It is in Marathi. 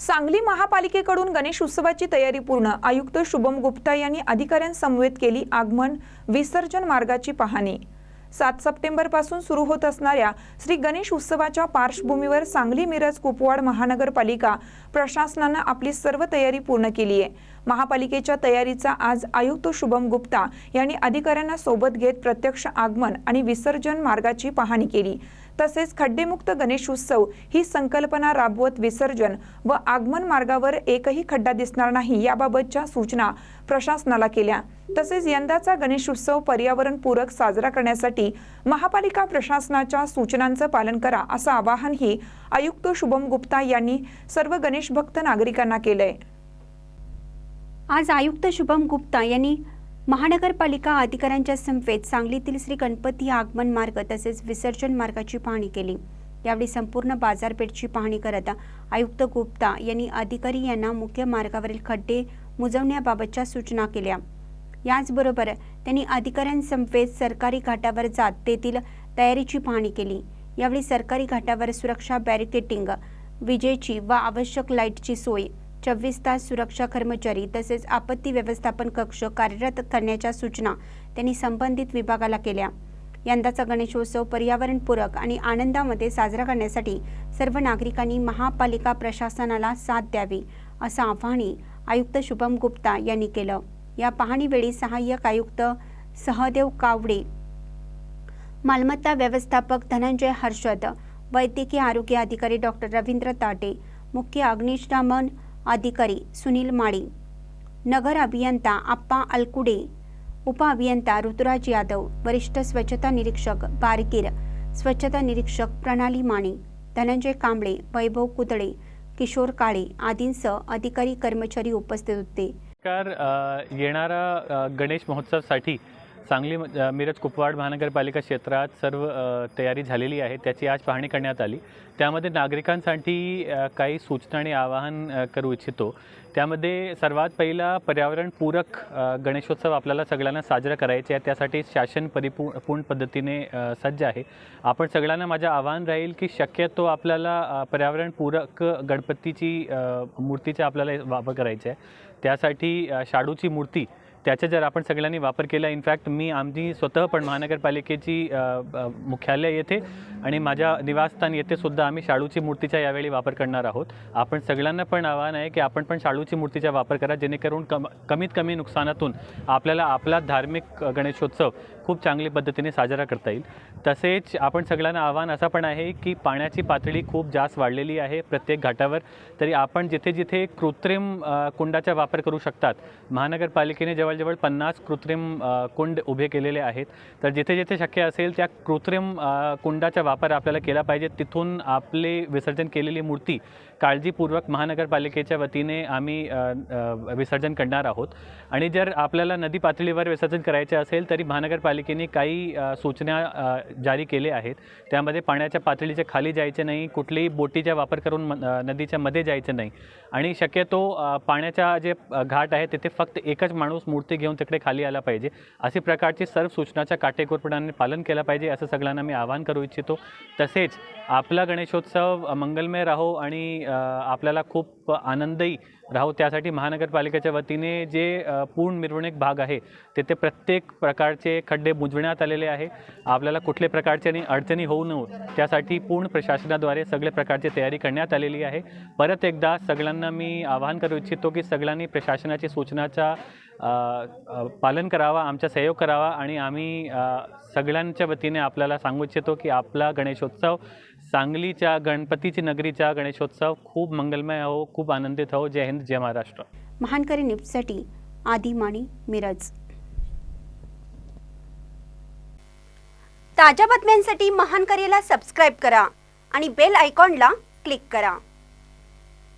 सांगली महापालिकेकडून गणेश उत्सवाची तयारी पूर्ण. आयुक्त शुभम गुप्ता यांनी अधिकाऱ्यांसमवेत केली आगमन विसर्जन मार्गाची पाहणी. सात सप्टेंबरपासून सुरू होत असणाऱ्या श्री गणेश उत्सवाच्या पार्श्वभूमीवर सांगली मिरज कुपवाड महानगरपालिका प्रशासनानं आपली सर्व तयारी पूर्ण केली आहे. महापालिकेच्या तयारीचा आज आयुक्त शुभम गुप्ता यांनी अधिकाऱ्यांना सोबत घेत प्रत्यक्ष आगमन आणि विसर्जन मार्गाची पाहणी केली. तसेच खड्डेमुक्त गणेशोत्सव ही संकल्पना राबवत विसर्जन व आगमन मार्गावर एकही खड्डा दिसणार नाही याबाबतच्या सूचना प्रशासनाला केल्या. तसेच यंदाचा गणेशोत्सव पर्यावरणपूरक साजरा करण्यासाठी महापालिका प्रशासनाच्या सूचनांचं पालन करा असं आवाहनही आयुक्त शुभम गुप्ता यांनी सर्व गणेश भक्त नागरिकांना केलंय. आज आयुक्त शुभम गुप्ता यांनी महानगरपालिका अधिकाऱ्यांच्या संपेत सांगलीतील श्री गणपती आगमन मार्ग तसेच विसर्जन मार्गाची पाहणी केली. यावेळी संपूर्ण बाजारपेठची पाहणी करत आयुक्त गुप्ता यांनी अधिकारी यांना मुख्य मार्गावरील खड्डे मुजवण्याबाबतच्या सूचना केल्या. याचबरोबर त्यांनी अधिकाऱ्यांसमवेत सरकारी घाटावर जात तेथील तयारीची पाहणी केली. यावेळी सरकारी घाटावर सुरक्षा बॅरिकेटिंग विजेची व आवश्यक लाईटची सोय चोवीस तास सुरक्षा कर्मचारी तसेच आपत्ती व्यवस्थापन कक्ष कार्यरत करण्याच्या सूचना त्यांनी संबंधित विभागाला केल्या. यंदाचा गणेशोत्सव पर्यावरणपूरक आणि आनंदामध्ये साजरा करण्यासाठी सर्व नागरिकांनी महापालिका प्रशासनाला साथ द्यावी असं आवाहनही आयुक्त शुभम गुप्ता यांनी केलं. या पाहणीवेळी सहाय्यक आयुक्त सहदेव कावडे मालमत्ता व्यवस्थापक धनंजय हर्षद वैद्यकीय आरोग्य अधिकारी डॉक्टर रवींद्र ताटे मुख्य अग्निशमन अधिकारी सुनील माळी. नगर अभियंता आप्पा अलकुडे. उपअभियंता ऋतुराज यादव. वरिष्ठ स्वच्छता निरीक्षक बारकीर. स्वच्छता निरीक्षक प्रणाली माने. धनंजय कांबळे वैभव कुदळे किशोर काळे आदींसह अधिकारी कर्मचारी उपस्थित होते. येणारा गणेश महोत्सवसाठी सांगली म- मिरज कुपवाड महानगरपालिका क्षेत्रात सर्व तयारी झालेली आहे. त्याची आज पाहणी करण्यात आली. त्यामध्ये नागरिकांसाठी काही सूचना आणि आवाहन करू इच्छितो. त्यामध्ये सर्वात पहिला पर्यावरणपूरक गणेशोत्सव आपल्याला सगळ्यांना साजरा करायचे आहे. त्यासाठी शासन परिपू पूर्ण पद्धतीने सज्ज आहे. आपण सगळ्यांना माझं आव्हान राहील की शक्यतो आपल्याला पर्यावरणपूरक गणपतीची मूर्तीचा आपल्याला वापर करायचा आहे. त्यासाठी शाडूची मूर्ती त्याचा जर आपण सगळ्यांनी वापर केला इनफॅक्ट मी आमची स्वतः पण महानगरपालिकेची मुख्यालय येथे आणि माझ्या निवासस्थान येथे सुद्धा आम्ही शाळूची मूर्तीचा यावेळी वापर करणार आहोत. आपण सगळ्यांना पण आव्हान आहे की आपण पण शाळूची मूर्तीचा वापर करा जेणेकरून कम कमीत कमी नुकसानातून आपल्याला आपला धार्मिक गणेशोत्सव खूप चांगली पद्धतीने साजरा करता येईल. तसेच आपण सगळ्यांना आव्हान असं पण आहे की पाण्याची पातळी खूप जास्त वाढलेली आहे प्रत्येक घाटावर. तरी आपण जिथे जिथे कृत्रिम कुंडाचा वापर करू शकतात महानगरपालिकेने जवळजवळ पन्नास कृत्रिम कुंड उभे केलेले आहेत. तर जिथे जिथे शक्य असेल त्या कृत्रिम कुंडाच्या कुंडाचा वापर आपल्याला केला पाहिजे. तिथून आपले विसर्जन केलेली मूर्ती काळजीपूर्वक महानगरपालिकेच्या वतीने आम्ही विसर्जन करणार आहोत. आणि जर आपल्याला नदी पातळीवर विसर्जन करायचे असेल तरी महानगरपालिकेने काही सूचना जारी केले आहेत. त्यामध्ये पाण्याच्या पातळीच्या खाली जायचे नाही कुठलीही बोटीचा वापर करून म- नदीच्या मध्ये जायचं नाही. आणि शक्यतो पाण्याच्या जे घाट आहे तिथे फक्त एकच माणूस मूर्ती घेऊन तिकडे खाली आला पाहिजे. अशी प्रकारची सर्व सूचनाच्या काटेकोरपणाने पालन केलं पाहिजे असं सगळ्यांना मी आवाहन करू इच्छितो. तसेच आपला गणेशोत्सव मंगलमय राहो आणि आपल्याला खूप आनंदही राहू. त्यासाठी महानगरपालिकेच्या वतीने जे पूर्ण मिरवणूक भाग आहे तेथे प्रत्येक प्रकारचे खड्डे बुजवण्यात आलेले आहे. आपल्याला कुठले प्रकारचे आणि अडचणी होऊ नये. त्यासाठी पूर्ण प्रशासनाद्वारे सगळे प्रकारची तयारी करण्यात आलेली आहे. परत एकदा सगळ्यांना मी आवाहन करू इच्छितो की सगळ्यांनी प्रशासनाची सूचनाचा पालन करावा आमचा सहयोग करावा आणि आम्ही सगळ्यांच्या वतीने आपल्याला सांगू इच्छितो की आपला गणेशोत्सव सांगलीच्या गणपतीची नगरीचा गणेशोत्सव खूप मंगलमय हो खूप आनंदित हो. जय हिंद जय महाराष्ट्र. महानकरी न्यूजसाठी आदी माणी मिरज. ताज्या बातम्यांसाठी महानकरीला सबस्क्राईब करा आणि बेल आयकॉनला क्लिक करा.